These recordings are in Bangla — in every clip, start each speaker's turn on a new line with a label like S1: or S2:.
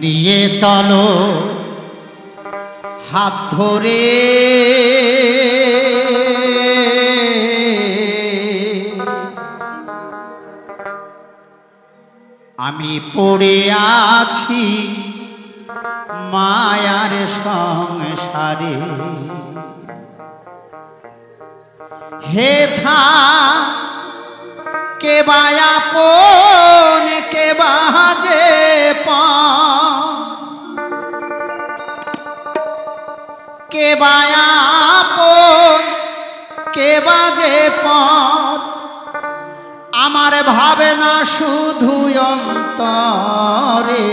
S1: নিয়ে চলো হাত ধরে। আমি পড়ে আছি মায়ার সংসারে। হে থা কে বায়াপন কে বাজে কে বায়াপন কে বাজে আমার ভাবে না শুধু অন্তরে।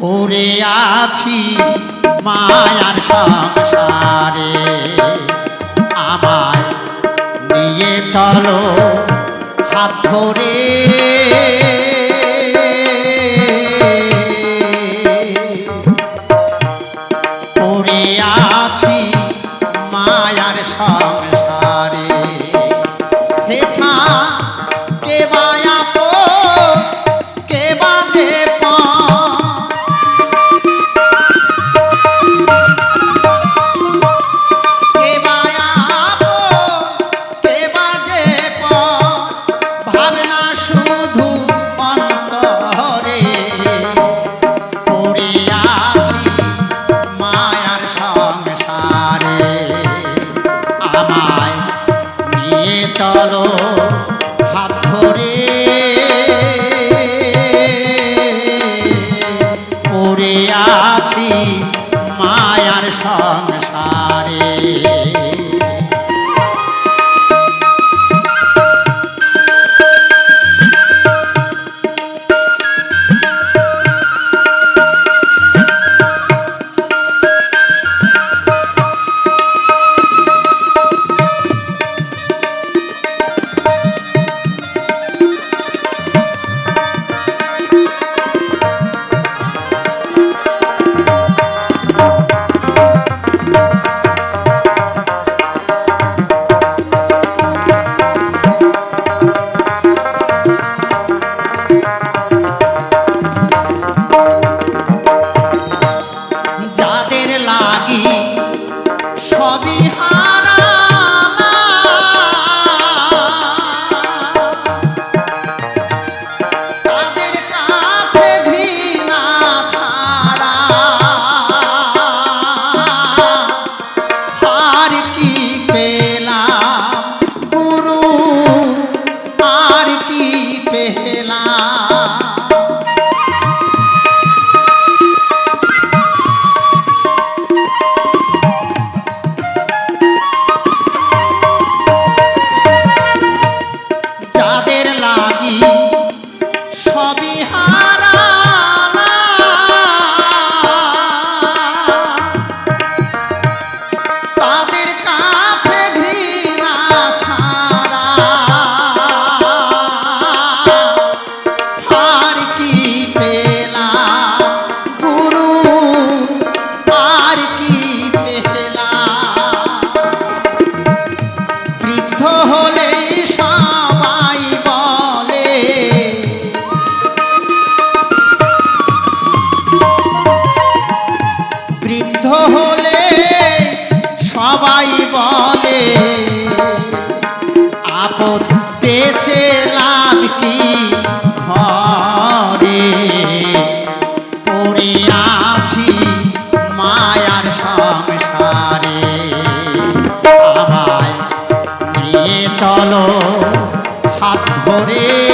S1: পড়ে আছি মায়ার সংসারে আমার নিয়ে চলো হাত ধরে। আমায় নিয়ে চলো। হাত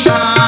S1: shine.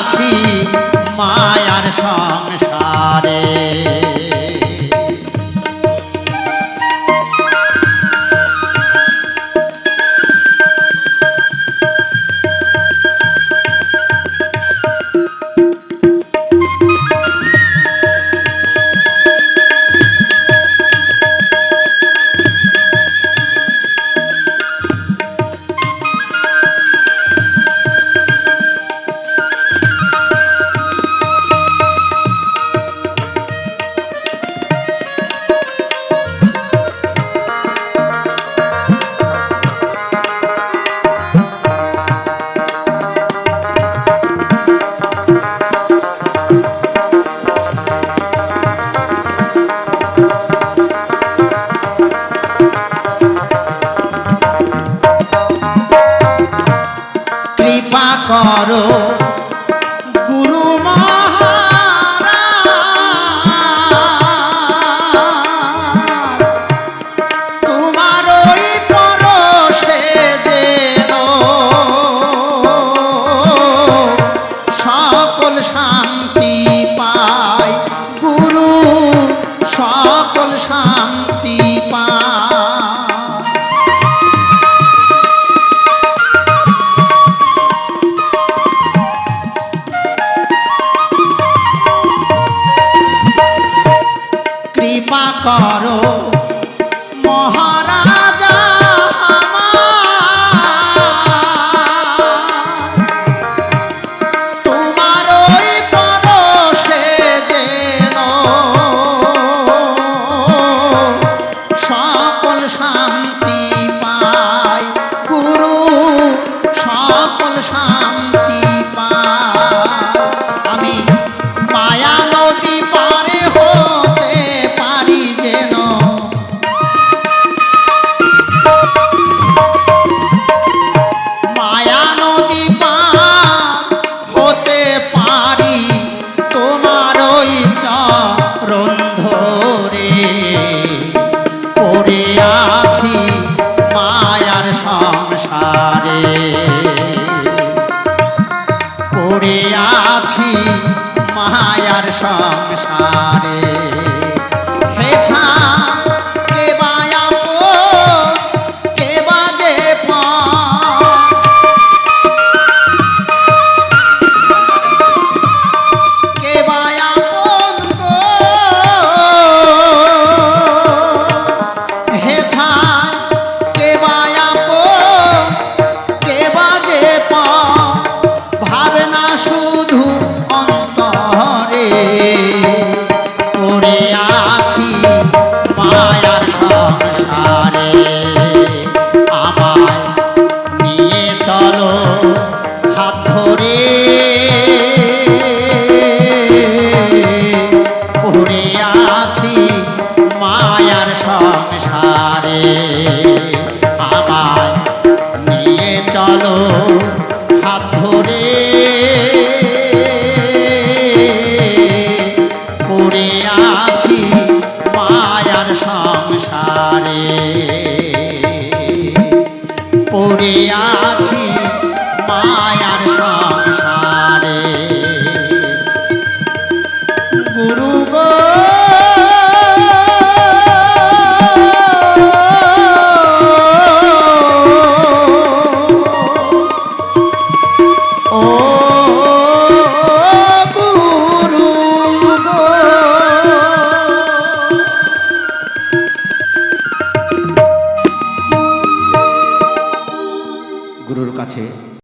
S1: আছি মায়ার সংসারে।